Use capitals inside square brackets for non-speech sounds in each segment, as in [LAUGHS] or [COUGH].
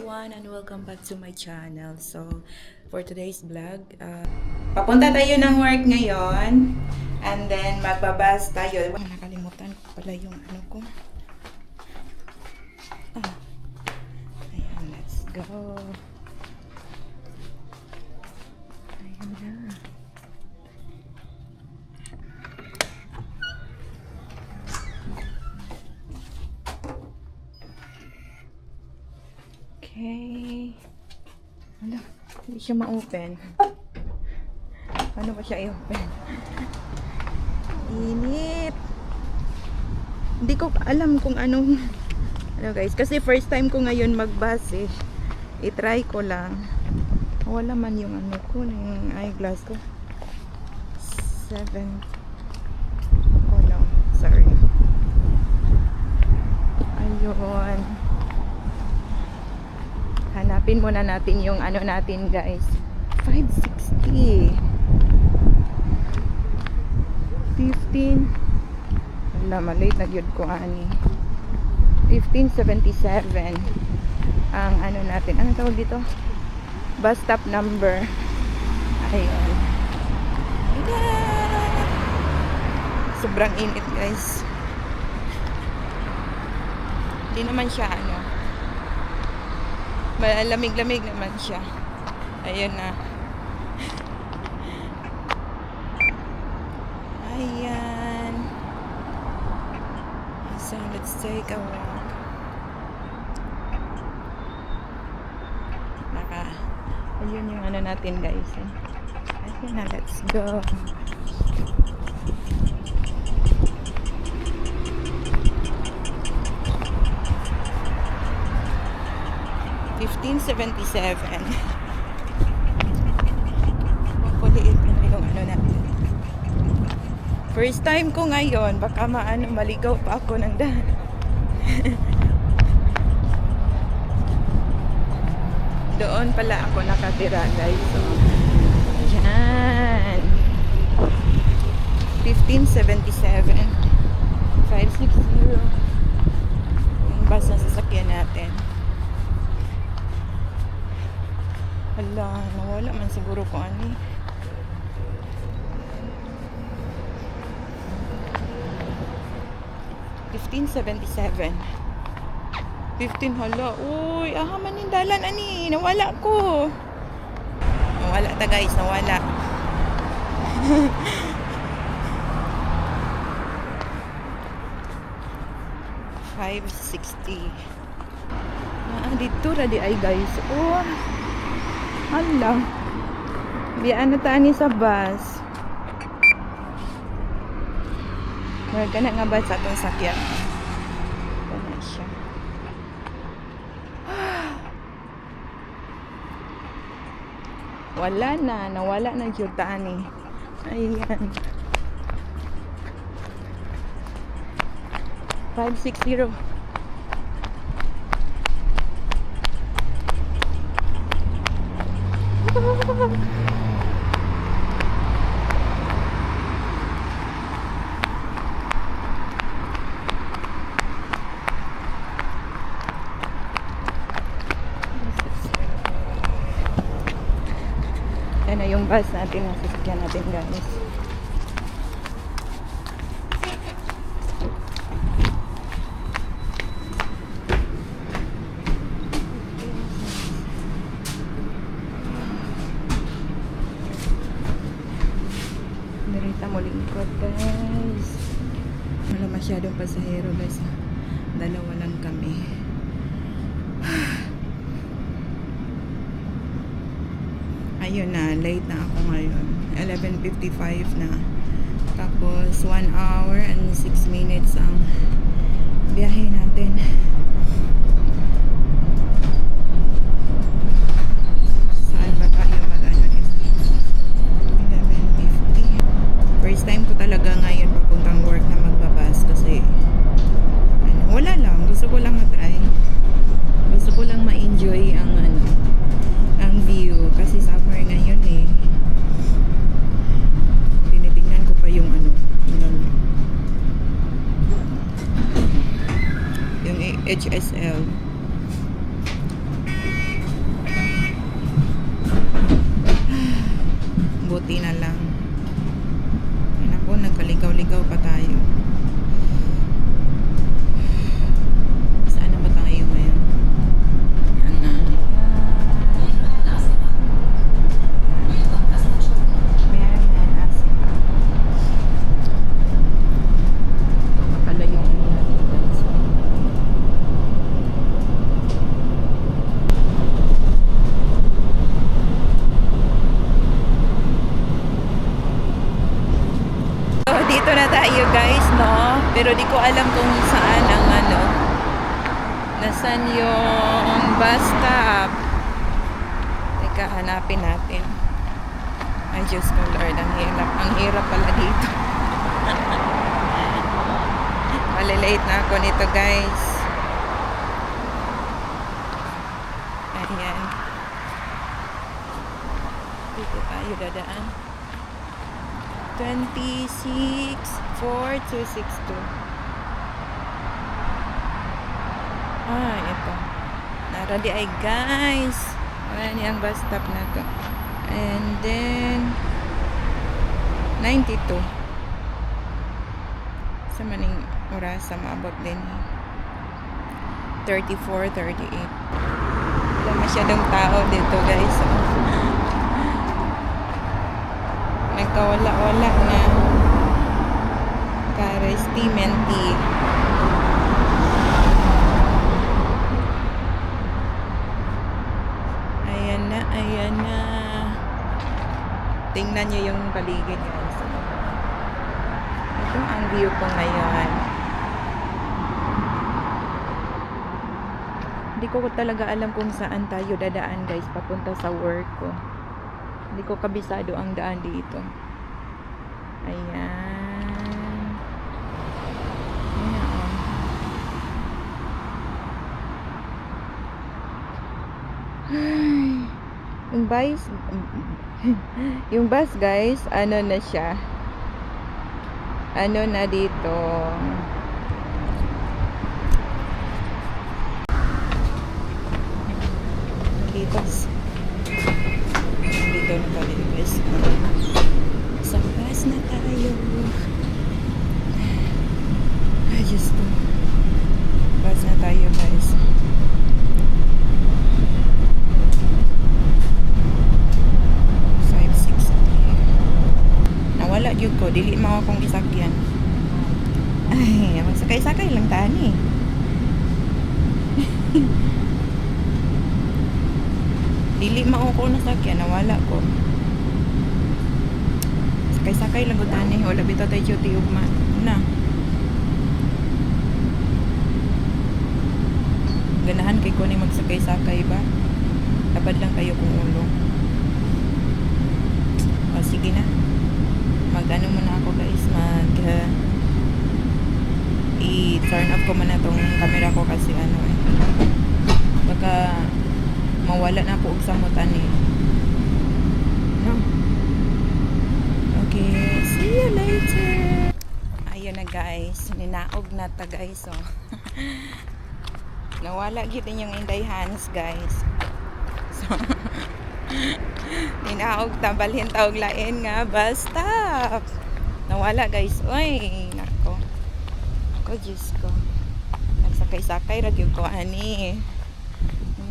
everyone and welcome back to my channel. So, for today's vlog, uh, papunta tayo ng work ngayon and then magbabas tayo. Ah, nakalimutan ko pala yung ano ko. Ah. Ayan, let's go. Okay. Ano? Hindi siya ma-open. Paano ba siya i-open? Init. Hindi ko alam kung anong ano guys, kasi first time ko ngayon mag-bus eh. I-try ko lang. Wala man yung ano ko, yung eyeglass ko. Seven. Oh no, sorry. Ayun. Hanapin muna natin yung ano natin guys. 560. 15. Wala, malate na yun ko ani. 1577. Ang ano natin. Anong tawag dito? Bus stop number. Ayun. Sobrang init guys. Hindi naman siya ano. Malamig-lamig naman siya. Ayun na. Ayan. So, let's take a walk. Naka, ayun yung ano natin guys. Eh. Ayun na, let's go. Fifteen seventy seven. Makuliit na yung ano natin. First time ko ngayon, baka maano maligaw pa ako ng daan. [LAUGHS] Doon pala ako nakatira guys. So, yan. 1577 560 yung bus na sasakyan natin. Hala, nawala man siguro ko ani. Fifteen seventy seven. Fifteen hala. Uy, aha man yung dalan ani. Nawala ko. Nawala ta guys, nawala. [LAUGHS] Five sixty. Ah, dito ra di ay guys. Oh. Hala. Biyaan na tani sa bus. Wala na nga ba sa atong sakyan? Ito na siya. Wala na. Nawala na yung tani. Ayan. 560. Yan na yung bus natin na sasakyan natin guys. Narita mo lingkod guys. Wala masyadong pasahero guys. Dalawa lang kami. [SIGHS] Ayun na, late na ako ngayon. 11.55 na. Tapos, 1 hour and 6 minutes ang biyahe natin. HSL. [SIGHS] Buti na lang. Ayun ako, nagkaligaw-ligaw pa tayo. So, dito na tayo guys, no? Pero di ko alam kung saan ang ano. Nasaan yung bus stop. Teka, hanapin natin. Ay, Diyos ko Lord, ang hirap. Ang hirap pala dito. [LAUGHS] Malilate na ako nito guys. Ayan. Dito tayo dadaan. 26 4262 Ah, ito. Naradi ay guys. Ayan yung bus stop na to. And then 92. Sa maning oras sa maabot din. 34, 38. Wala masyadong tao dito guys. Oh. [LAUGHS] Nagkawala-wala na. Kares Timenti. Ayan na, ayan na. Tingnan nyo yung paligid guys. Ito ang view ko ngayon. Hindi ko talaga alam kung saan tayo dadaan guys papunta sa work ko. Hindi ko kabisado ang daan dito. Ayan. Ayan. oh. Ay. Yung bus, [LAUGHS] yung bus guys, ano na siya? Ano na? Dito. Dito na tayo guys. Sa bus na tayo. Ay, Diyos ko. Bus na tayo guys. Five, six, Nawala yun ko. Dili mo akong isakyan. Ay, magsakay-sakay lang tani. [LAUGHS] Dili mao ko nasakyan, nawala ko. Sakay-sakay lang ko tani. Wala bitaw tayo duty ugma. Na. Ganahan kay ko ni magsakay-sakay ba? Tapad lang kayo kung ulo. O, sige na. Mag-ano muna ako guys. Mag... uh, i-turn off ko muna tong camera ko kasi ano eh. Baka mawala na po og samutan eh. No? Okay, see you later. Ayun na guys, ninaog na ta guys oh. [LAUGHS] Nawala gyud yung inday hands guys. So, [LAUGHS] ninaog ta balhin taog lain nga basta. Nawala guys. Oy, Ako Diyos ko. Nagsakay-sakay ra gyud ko ani.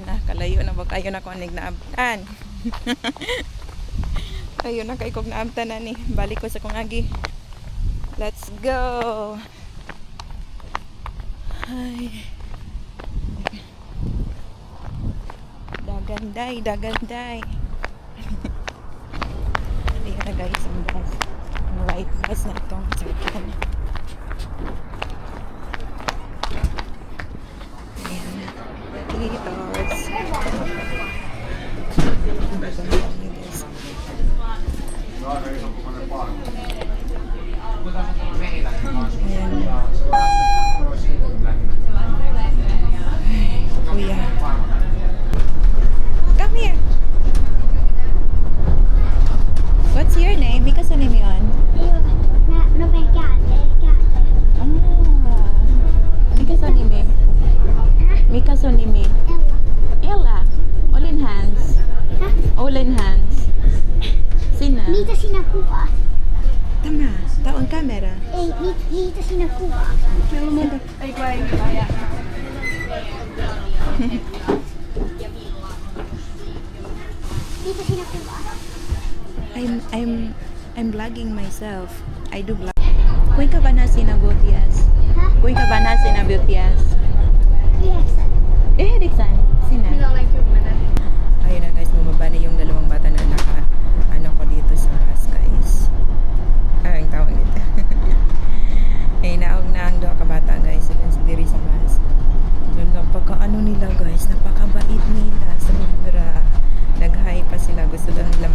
Nakalayo na ba kayo na ko anig naabtan. [LAUGHS] Ayun na kay kog naabtan na ni. Balik ko sa kong agi. Let's go. Ay. Daganday, daganday. [LAUGHS] Ayan na guys, ang bus. Ang white bus na itong sakyan. Ayan I'm vlogging myself. I do vlog. Kuy ka ba na sinabutias? Ha? Kuy ka ba na sinabutias? Yes. Eh, Dixon. Sina? like your mother. Ayun na guys, bumaba na yung dalawang bata na naka ano ko dito sa bus guys. Ay, ang tawag nito. [LAUGHS] eh, naog na ang doha ka bata guys. Sa diri sa bus. So, napaka ano nila guys, napakabait nila. Sobra. Nag-hi pa sila. Gusto daw nila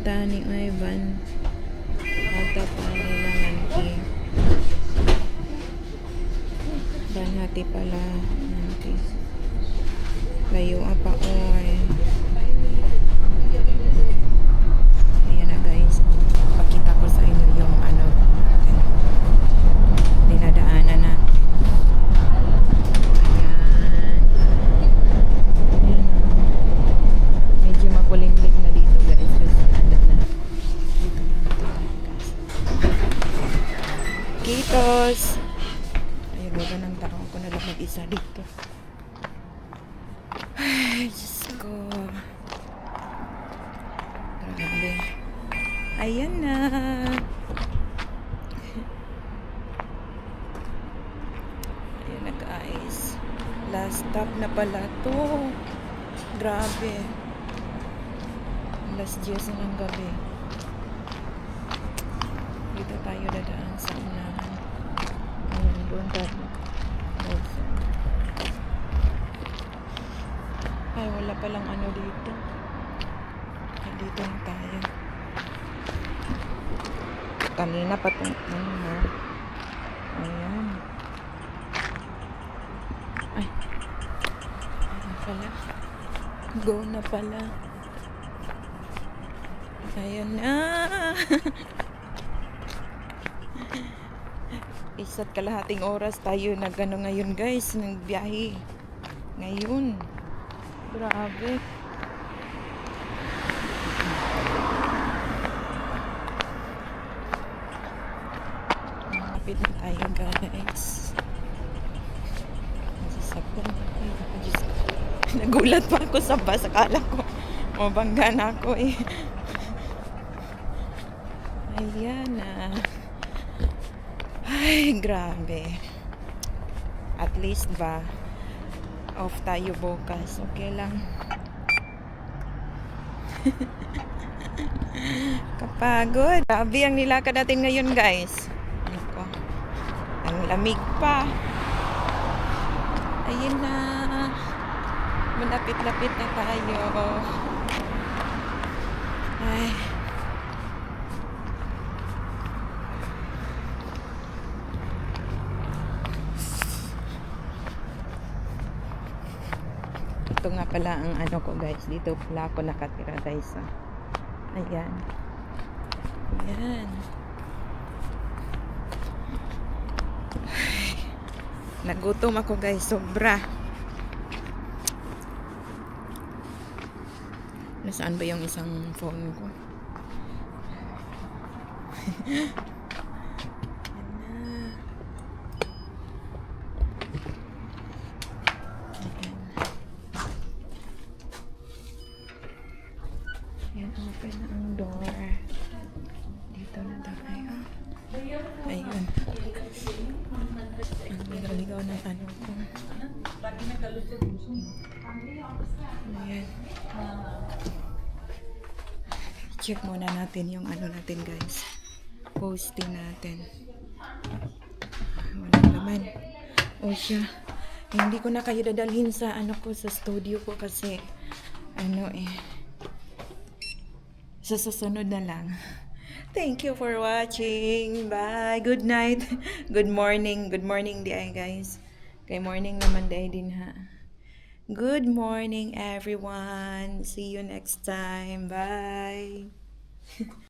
Tayo ni Ivan? Ata pa nila nanti. Banhati pala nanti. Layo apa oy. Ayan na guys. Pakita ko sa inyo yung ano natin. Dinadaanan natin. Ayan. Ayan o. Medyo makulimlim na dito guys. Kasi ano na. Dito na dito tayo guys. Kitos! Ayun, wala ng tao. Ako na lang mag-isa dito. Ay, Diyos ko. Grabe. Ayan na. Ayan na guys. Last stop na pala to. Grabe. Last 10 na ng gabi. Dito tayo dadaan sa unahan. Ayan, doon tayo. Also. Ay, wala palang ano dito. Dito na tayo. Kanina pa itong ano ha. Ayan. Ay. Ayan pala. Go na pala. Ayan na. [LAUGHS] Isa't kalahating oras tayo nag ano ngayon guys, nagbiyahe. Ngayon. Grabe. Malapit na tayo guys. Ko. [LAUGHS] Nagulat pa ako sa bus. Akala ko mabangga na ako eh. Ayan na. Ay, grabe. At least ba, off tayo bukas. Okay lang. [LAUGHS] Kapagod. Grabe ang nilakad natin ngayon, guys. Ano ko? Ang lamig pa. Ayun na. Malapit-lapit na tayo. Ay. Ito nga pala ang ano ko guys. Dito pala ako nakatira guys. ah. Ayan. Ayan. Ay, Nagutom ako guys. Sobra. Nasaan ba yung isang phone ko? [LAUGHS] Check muna natin yung ano natin guys. Posting natin. Wala naman. O siya. Hindi ko na kayo dadalhin sa ano ko sa studio ko kasi ano eh sa susunod na lang. Thank you for watching. Bye. Good night. Good morning. Good morning di ay guys. Kay morning naman ay din ha. Good morning everyone. See you next time. Bye. [LAUGHS]